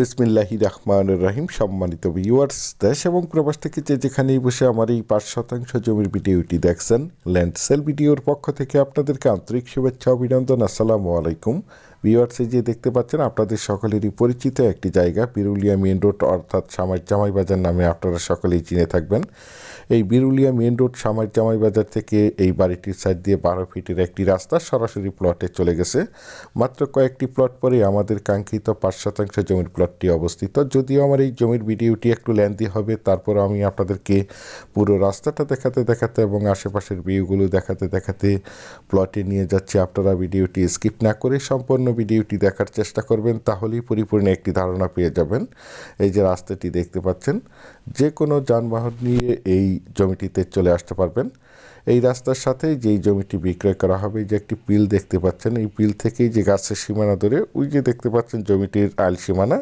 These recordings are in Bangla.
বিসমিল্লাহি রহমান রাহিম, সম্মানিত ভিউয়ার্স দেশ এবং প্রবাস থেকে যে যেখানেই বসে আমার এই পাঁচ শতাংশ জমির ভিডিওটি দেখছেন, ল্যান্ড সেল ভিডিওর পক্ষ থেকে আপনাদেরকে আন্তরিক শুভেচ্ছা, অভিনন্দন, আসসালামু আলাইকুম। ভিউয়ার্সে যে দেখতে পাচ্ছেন, আপনাদের সকলেরই পরিচিত একটি জায়গা, বিরুলিয়া মেন রোড, অর্থাৎ সামার জামাই বাজার নামে আপনারা সকলেই চিনে থাকবেন। এই বিরুলিয়া মেন রোড সামার জামাই বাজার থেকে এই বাড়িটির সাইড দিয়ে বারো ফিটের একটি রাস্তা সরাসরি প্লটে চলে গেছে। মাত্র কয়েকটি প্লট পরে আমাদের কাঙ্ক্ষিত পাঁচ শতাংশ জমির প্লটটি অবস্থিত। যদিও আমার এই জমির ভিডিওটি একটু ল্যান্দি হবে তারপর আমি আপনাদেরকে পুরো রাস্তাটা দেখাতে দেখাতে এবং আশেপাশের ভিউগুলো দেখাতে দেখাতে প্লটে নিয়ে যাচ্ছি। আপনারা ভিডিওটি স্কিপ না করে সম্পূর্ণ ভিডিওটি দেখার চেষ্টা করবেন, তাহলেই পরিপূর্ণ একটি ধারণা পেয়ে যাবেন। এই যে রাস্তাটি দেখতে পাচ্ছেন যে কোনো যানবাহন নিয়ে এই জমিটিতে চলে আসতে পারবেন। এই রাস্তার সাথে যেই জমিটি বিক্রয় করা হবে যে একটি পিল দেখতে পাচ্ছেন, এই পিল থেকেই যে গাছের সীমানা ধরে ওই যে দেখতে পাচ্ছেন জমিটির আইল সীমানা,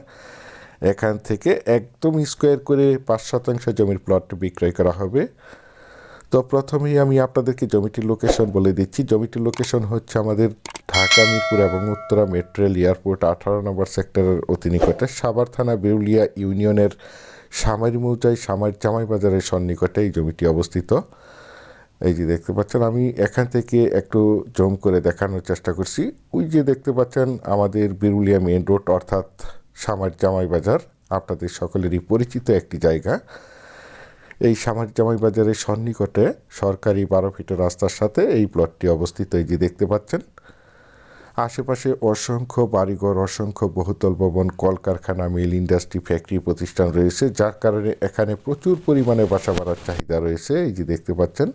এখান থেকে একদম স্কোয়ার করে পাঁচ শতাংশ জমির প্লট বিক্রয় করা হবে। তো প্রথমেই আমি আপনাদেরকে জমিটির লোকেশন বলে দিচ্ছি। জমিটির লোকেশন হচ্ছে আমাদের ঢাকা, মিরপুর এবং উত্তরা মেট্রেল এয়ারপোর্ট আঠারো নম্বর সেক্টরের অতি নিকটে সাভার থানা বিরুলিয়া ইউনিয়নের সামারি মৌজায় সামার জামাই বাজারের সন্নিকটে এই জমিটি অবস্থিত। এই যে দেখতে পাচ্ছেন, আমি এখান থেকে একটু জম করে দেখানোর চেষ্টা করছি। ওই যে দেখতে পাচ্ছেন, আমাদের বিরুলিয়া মেন রোড অর্থাৎ সামার জামাই বাজার, আপনাদের সকলেরই পরিচিত একটি জায়গা। এই সামার জামাই বাজারের সন্নিকটে সরকারি বারো ফিটের রাস্তার সাথে এই প্লটটি অবস্থিত। এই যে দেখতে পাচ্ছেন আশেপাশে অসংখ্য বাড়িঘর, অসংখ্য বহুতল ভবন, কলকারখানা, মিল ইন্ডাস্ট্রি, ফ্যাক্টরি প্রতিষ্ঠান রয়েছে, যার কারণে এখানে প্রচুর পরিমাণে বাসা বাড়ার চাহিদা রয়েছে। এই যে দেখতে পাচ্ছেন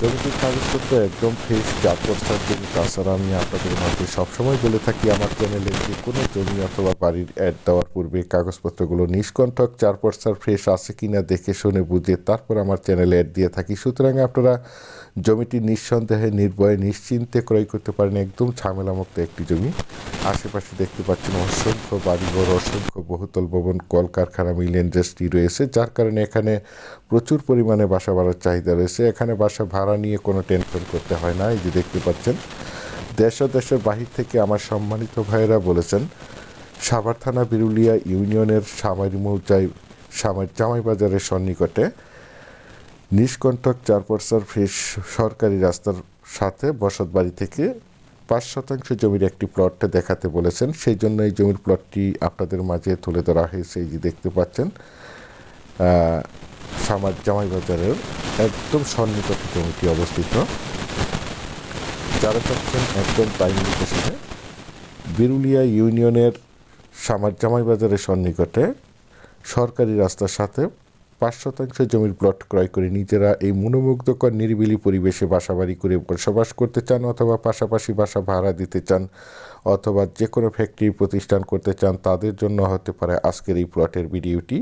জমিটির কাগজপত্র একদম ফ্রেশ বস্তার জমি তাছাড়া আমি আপনাদের মাঝে সবসময় বলে থাকি, আমার চ্যানেলে যে কোনো জমি অথবা বাড়ির অ্যাড দেওয়ার পূর্বে কাগজপত্রগুলো নিষ্কণ্ঠক চার পর্সার ফ্রেশ আছে কি না দেখে শুনে বুঝে তারপর আমার চ্যানেলে অ্যাড দিয়ে থাকি। সুতরাং আপনারা জমিটি নিঃসন্দেহে, নির্ভয়ে, নিশ্চিন্তে ক্রয় করতে পারেন। একদম ঝামেলামুক্ত একটি জমি। আশেপাশে দেখতে পাচ্ছেন অসংখ্য বাড়িঘর, অসংখ্য বহুতল ভবন, কলকারখানা, মিল ইন্ডাস্ট্রি রয়েছে, যার কারণে এখানে প্রচুর পরিমাণে বাসা বাড়ার চাহিদা রয়েছে। এখানে বাসা ভাড়া নিয়ে কোনো টেনশন করতে হয় না। এই যে দেখতে পাচ্ছেন, দেশ দেশের বাহির থেকে আমার সম্মানিত ভাইয়েরা বলেছেন, সাভার থানা বিরুলিয়া ইউনিয়নের সামারি মৌজায় সামার জামাই বাজারের সন্নিকটে নিষ্কণ্ঠক চার পর্সার ফ্রেশ সরকারি রাস্তার সাথে বসত বাড়ি থেকে পাঁচ শতাংশ জমির একটি প্লট দেখাতে বলেছেন। সেই জন্য এই জমির প্লটটি আপনাদের মাঝে তুলে ধরা হয়েছে। এই যে দেখতে পাচ্ছেন সামার জামাই বাজারের একদম সন্নিকটে জমিটি অবস্থিত। যারা চাচ্ছেন একদম প্রাইম লোকেশনে, বিরুলিয়া ইউনিয়নের সামার জামাই বাজারের সন্নিকটে সরকারি রাস্তার সাথে পাঁচ শতাংশ জমির প্লট ক্রয় করে নিজেরা এই মনোমুগ্ধকর নিরিবিলি পরিবেশে বাসাবাড়ি করে বসবাস করতে চান অথবা পাশাপাশি বাসা ভাড়া দিতে চান অথবা যে কোনো ফ্যাক্টরি প্রতিষ্ঠান করতে চান, তাদের জন্য হতে পারে আজকের এই প্লটের ভিডিওটি।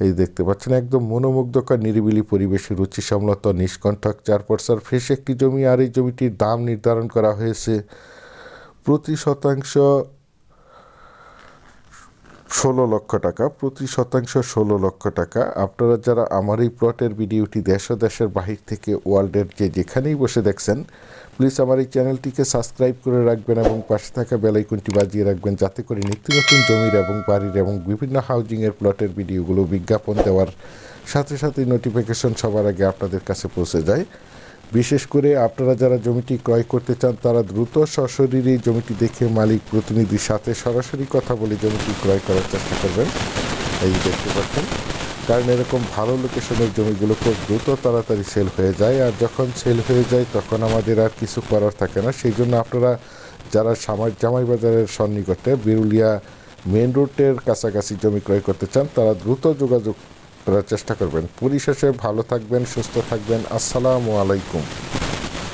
এই দেখতে পাচ্ছেন, একদম মনোমুগ্ধকর, নিরিবিলি পরিবেশে রুচি সম্মত নিষ্কণ্ঠক চার পর্সার ফ্রেশ একটি জমি, আর এই জমিটির দাম নির্ধারণ করা হয়েছে প্রতি শতাংশ ষোলো লক্ষ টাকা, প্রতি শতাংশ ষোলো লক্ষ টাকা। আপনারা যারা আমার এই প্লটের ভিডিওটি দেশ দেশের বাহির থেকে ওয়ার্ল্ডের যে যেখানেই বসে দেখছেন প্লিজ আমার এই চ্যানেলটিকে সাবস্ক্রাইব করে রাখবেন এবং পাশে থাকা বেলাইকনটি বাজিয়ে রাখবেন যাতে করে নিত্য নতুন জমির এবং বাড়ির এবং বিভিন্ন হাউজিংয়ের প্লটের ভিডিওগুলো বিজ্ঞাপন দেওয়ার সাথে সাথে নোটিফিকেশন সবার আগে আপনাদের কাছে পৌঁছে যায়। বিশেষ করে আপনারা যারা জমিটি ক্রয় করতে চান, তারা দ্রুত সশরীরে জমিটি দেখে মালিক প্রতিনিধির সাথে সরাসরি কথা বলে জমিটি ক্রয় করার চেষ্টা করবেন। এই দেখতে পাচ্ছেন। কারণ এরকম ভালো লোকেশনের জমিগুলো খুব দ্রুত তাড়াতাড়ি সেল হয়ে যায়। আর যখন সেল হয়ে যায়, তখন আমাদের আর কিছু করার থাকে না। সেই জন্য আপনারা যারা সামার জামাই বাজারের সন্নিকটে বিরুলিয়া মেন রোডের কাছাকাছি জমি ক্রয় করতে চান, তারা দ্রুত যোগাযোগ করার চেষ্টা করবেন। পরিশেষে ভালো থাকবেন, সুস্থ থাকবেন। আসসালামু আলাইকুম।